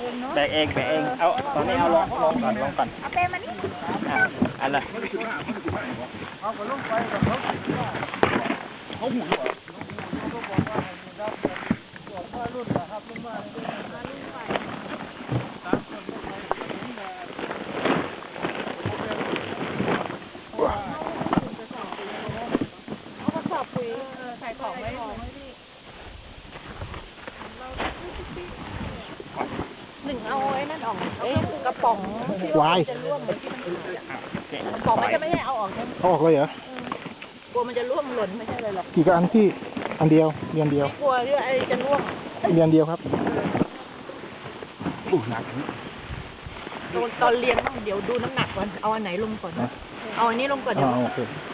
เองแบกเอง เอาตอนนี้เอาลงลงก่อนลงก่อนเอาเป้มานี่อะอันละเอากระสอบปุ๋ยใส่ของไม่ของหนึ่ง เอาไอ้นั่นออกเอ้ยกระป๋องที่วายจะร่วงเหมือนที่มันกระป๋องไม่ใช่ไม่ใช่เอาออกใช่ไหมเขาออกเลยเหรอกลัวมันจะร่วงหล่นไม่ใช่เลยหรอกกี่กบอันพี่อันเดียวเรียนเดียวกลัวเรื่องไอ้จะร่วงเรียนเดียวครับตอนตอนเรียนต้องเดี๋ยวดูน้ำหนักก่อนเอาอันไหนลงก่อนอะเอาอันนี้ลงก่อนเดี๋อ๋ยวอโอเคเ